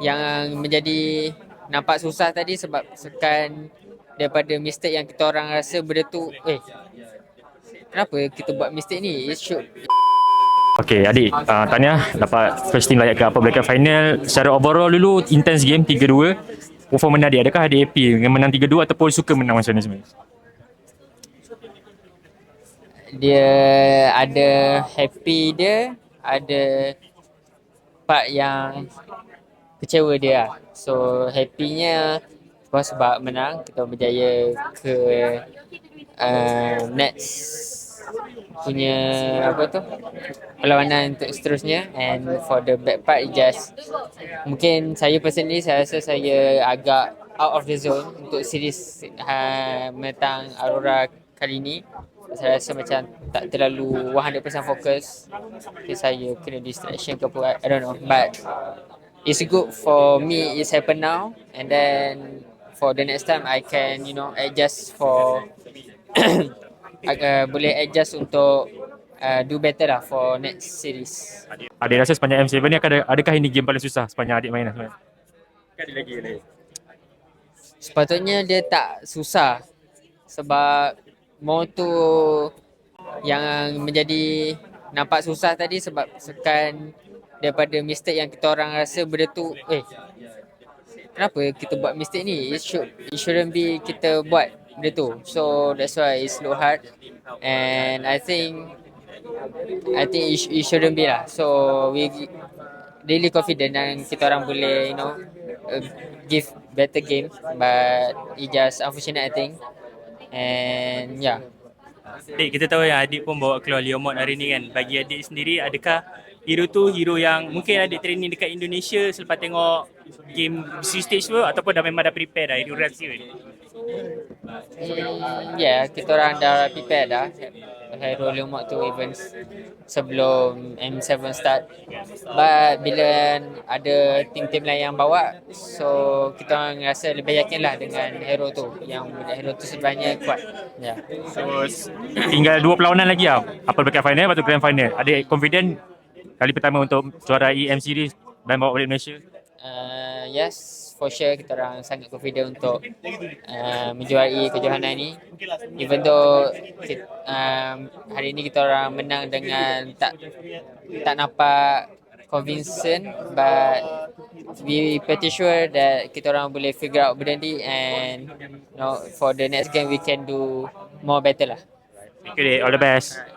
yang menjadi nampak susah tadi sebab sekan daripada mistake yang kita orang rasa benda tu eh kenapa kita buat mistake ni? It should Okay adik, uh, tanya dapat first team layak ke apa Black Final. Secara overall dulu intense game 3-2 Performance adik, adakah adik happy dengan menang 3-2 ataupun suka menang macam ni sebenarnya? dia ada happy dia ada part yang kecewa dia. Lah. so happynya sebab sebab menang. Kita berjaya ke uh, next punya apa tu perlawanan untuk seterusnya. And for the bad part just mungkin saya personally saya rasa saya agak out of the zone untuk series uh, menentang Aurora kali ni saya rasa macam tak terlalu 100% fokus okay, saya kena distraction ke apa I don't know. But it's good for me it's happen now and then for the next time I can you know adjust for uh, boleh adjust untuk uh, do better lah for next series Adik rasa sepanjang M7 ni ada, adakah ini game paling susah sepanjang adik main lah sebenarnya? Kan ada lagi lagi. sepatutnya dia tak susah sebab more tu yang menjadi nampak susah tadi sebab sekan daripada mistake yang kita orang rasa benda tu eh kenapa kita buat mistake ni? It should it shouldn't be kita buat benda tu. So that's why it's look hard and I think I think it, it shouldn't be lah. So we really confident dan kita orang boleh you know uh, give better game. But it just unfortunate I think. And yeah. Adik, kita tahu yang adik pun bawa keluar Leomord hari ni kan. Bagi adik sendiri, adakah hero tu hero yang mungkin adik training dekat Indonesia selepas tengok game BC stage tu ataupun dah memang dah prepare dah, hero rahsia ni? Hmm, yeah, kita orang dah prepare dah Hero Leomord tu even sebelum M7 start. But bila ada tim-tim lain yang bawa, so kita orang rasa lebih yakin lah dengan hero tu. Yang hero tu sebenarnya kuat. Yeah. So tinggal dua perlawanan lagi lah. Apa Black Final lepas tu Grand Final. Adik confident kali pertama untuk juarai M Series dan bawa balik Malaysia? Uh, yes, for sure kita orang sangat confident untuk uh, menjuarai kejohanan ini. Even though kita, um, hari ini kita orang menang dengan tak tak nampak convincing but we pretty sure that kita orang boleh figure out benda ni and you know for the next game we can do more better lah. Thank you. All the best.